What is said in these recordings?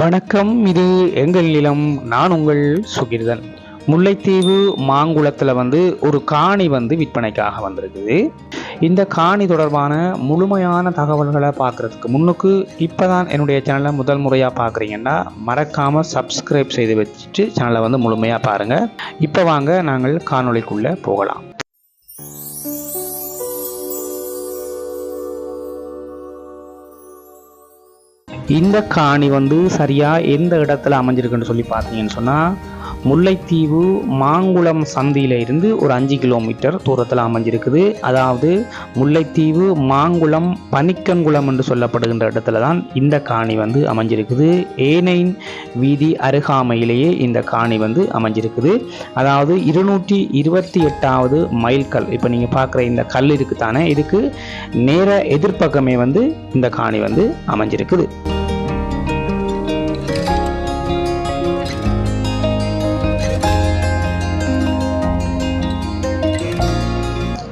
வணக்கம் இது எங்கள் நிலம் நான் உங்கள் சுகிர்தன். முல்லைத்தீவு மாங்குளத்தில் வந்து ஒரு காணி வந்து விற்பனைக்காக வந்திருக்குது. இந்த காணி தொடர்பான முழுமையான தகவல்களை பார்க்குறதுக்கு முன்னுக்கு இப்போ தான் என்னுடைய சேனலை முதல் முறையாக பார்க்குறீங்கன்னா மறக்காமல் சப்ஸ்கிரைப் செய்து வச்சுட்டு சேனலை வந்து முழுமையாக பாருங்கள் இப்போ வாங்க நாங்கள் காணொளிக்குள்ளே போகலாம். இந்த காணி வந்து சரியாக எந்த இடத்துல அமைஞ்சிருக்குன்னு சொல்லி பார்த்தீங்கன்னு சொன்னால் முல்லைத்தீவு மாங்குளம் சந்தியில இருந்து ஒரு அஞ்சு கிலோமீட்டர் தூரத்தில் அமைஞ்சிருக்குது. அதாவது முல்லைத்தீவு மாங்குளம் பனிக்கன்குளம் என்று சொல்லப்படுகின்ற இடத்துல தான் இந்த காணி வந்து அமைஞ்சிருக்குது. ஏனைன் வீதி அருகாமையிலேயே இந்த காணி வந்து அமைஞ்சிருக்குது. அதாவது இருநூற்றி இருபத்தி எட்டாவது மைல்கல். இப்போ நீங்கள் பார்க்குற இந்த கல் இருக்கு தானே இதுக்கு நேர எதிர்ப்பக்கமே வந்து இந்த காணி வந்து அமைஞ்சிருக்குது.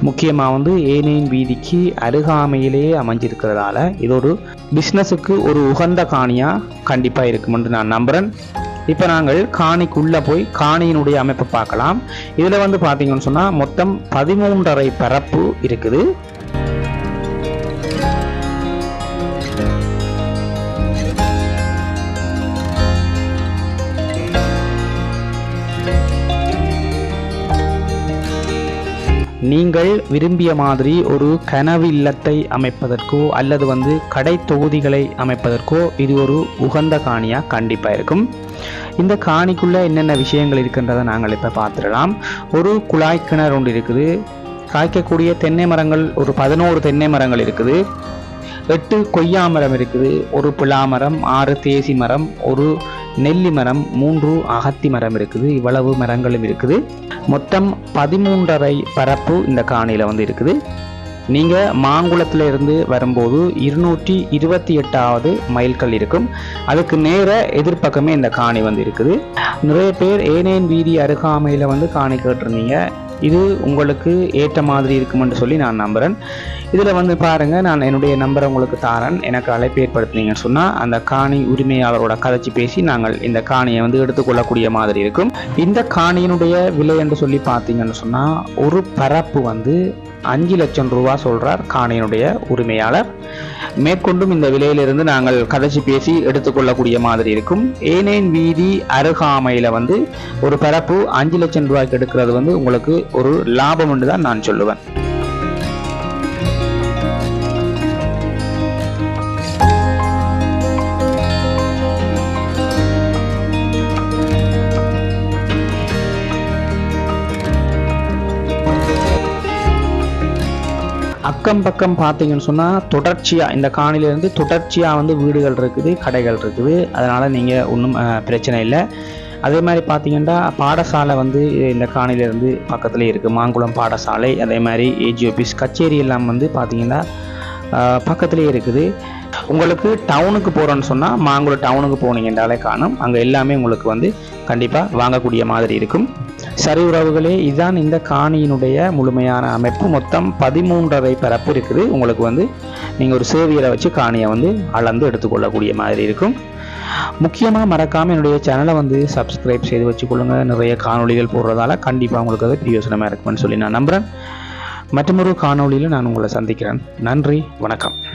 முக்கியமாக வந்து ஏனையின் வீதிக்கு அருகாமையிலேயே அமைஞ்சிருக்கிறதால இது ஒரு பிஸ்னஸுக்கு ஒரு உகந்த காணியாக கண்டிப்பாக இருக்குமென்று நான் நம்புகிறேன் இப்போ நாங்கள் காணிக்குள்ளே போய் காணியினுடைய அமைப்பை பார்க்கலாம். இதில் வந்து பார்த்தீங்கன்னு சொன்னால் மொத்தம் பதிமூன்றரை பரப்பு இருக்குது. நீங்கள் விரும்பிய மாதிரி ஒரு கனவு இல்லத்தை அமைப்பதற்கோ அல்லது வந்து கடை தொகுதிகளை அமைப்பதற்கோ இது ஒரு உகந்த காணியாக கண்டிப்பாக இருக்கும். இந்த காணிக்குள்ளே என்னென்ன விஷயங்கள் இருக்குன்றதை நாங்கள் இப்போ பார்த்துடலாம். ஒரு குழாய் கிணறு ஒன்று இருக்குது. காய்க்கக்கூடிய தென்னை மரங்கள் ஒரு பதினோரு தென்னை மரங்கள் இருக்குது. எட்டு கொய்யா மரம் இருக்குது. ஒரு பிளா மரம் ஆறு தேசி மரம் ஒரு நெல்லி மரம் மூன்று அகத்தி மரம் இருக்குது இவ்வளவு மரங்களும் இருக்குது. மொத்தம் பதிமூன்றரை பரப்பு இந்த காணியில் வந்து இருக்குது. நீங்கள் மாங்குளத்தில் இருந்து வரும்போது இருநூற்றி இருபத்தி எட்டாவது மைல்கள் இருக்கும். அதுக்கு நேர எதிர்ப்பக்கமே இந்த காணி வந்து இருக்குது. நிறைய பேர் ஏனேன் வீதி அருகாமையில் வந்து காணி கேட்டிருந்தீங்க. இது உங்களுக்கு ஏற்ற மாதிரி இருக்குமென்று சொல்லி நான் நம்புகிறேன் இதில் வந்து பாருங்கள் நான் என்னுடைய நம்பரை உங்களுக்கு தாரேன். எனக்கு அழைப்பு ஏற்படுத்தினீங்கன்னு சொன்னால் அந்த காணி உரிமையாளரோட கதைச்சி பேசி நாங்கள் இந்த காணியை வந்து எடுத்துக்கொள்ளக்கூடிய மாதிரி இருக்கும். இந்த காணியினுடைய விலை என்று சொல்லி பார்த்தீங்கன்னு சொன்னால் ஒரு பரப்பு வந்து அஞ்சு லட்சம் ரூபா சொல்றார் காணையினுடைய உரிமையாளர். மேற்கொண்டும் இந்த விலையிலிருந்து நாங்கள் கதைச்சி பேசி எடுத்துக்கொள்ளக்கூடிய மாதிரி இருக்கும். ஏனேன் வீதி அருகாமையில் வந்து ஒரு பரப்பு அஞ்சு லட்சம் ரூபாய்க்கு எடுக்கிறது வந்து உங்களுக்கு ஒரு லாபம் என்று தான் நான் சொல்லுவேன். அக்கம் பக்கம் பார்த்தீங்கன்னு சொன்னால் தொடர்ச்சியாக இந்த காணிலேருந்து தொடர்ச்சியாக வந்து வீடுகள் இருக்குது கடைகள் இருக்குது. அதனால் நீங்கள் ஒன்றும் பிரச்சனை இல்லை. அதே மாதிரி பார்த்தீங்கன்னா பாடசாலை வந்து இந்த காணிலேருந்து பக்கத்துலேயே இருக்குது மாங்குளம் பாடசாலை அதே மாதிரி ஏஜி ஆஃபீஸ் கச்சேரி எல்லாம் வந்து பார்த்தீங்கன்னா பக்கத்துலேயே இருக்குது. உங்களுக்கு டவுனுக்கு போகிறோன்னு சொன்னால் மாங்குளம் டவுனுக்கு போனீங்கன்றாலே காணும். அங்கே எல்லாமே உங்களுக்கு வந்து கண்டிப்பாக வாங்கக்கூடிய மாதிரி இருக்கும். சரி உறவுகளே இதுதான் இந்த காணியினுடைய முழுமையான அமைப்பு. மொத்தம் பதிமூன்றரை பரப்பு இருக்குது. உங்களுக்கு வந்து நீங்கள் ஒரு சேவியரை வச்சு காணியை வந்து அளந்து எடுத்துக்கொள்ளக்கூடிய மாதிரி இருக்கும். முக்கியமாக மறக்காமல் என்னுடைய சேனலை வந்து சப்ஸ்கிரைப் செய்து வச்சுக்கொள்ளுங்க. நிறைய காணொளிகள் போடுறதால கண்டிப்பாக உங்களுக்கு அது பிரயோசனமாக இருக்குமென்னு சொல்லி நான் நம்புகிறேன் மற்றொரு காணொளியில் நான் உங்களை சந்திக்கிறேன். நன்றி வணக்கம்.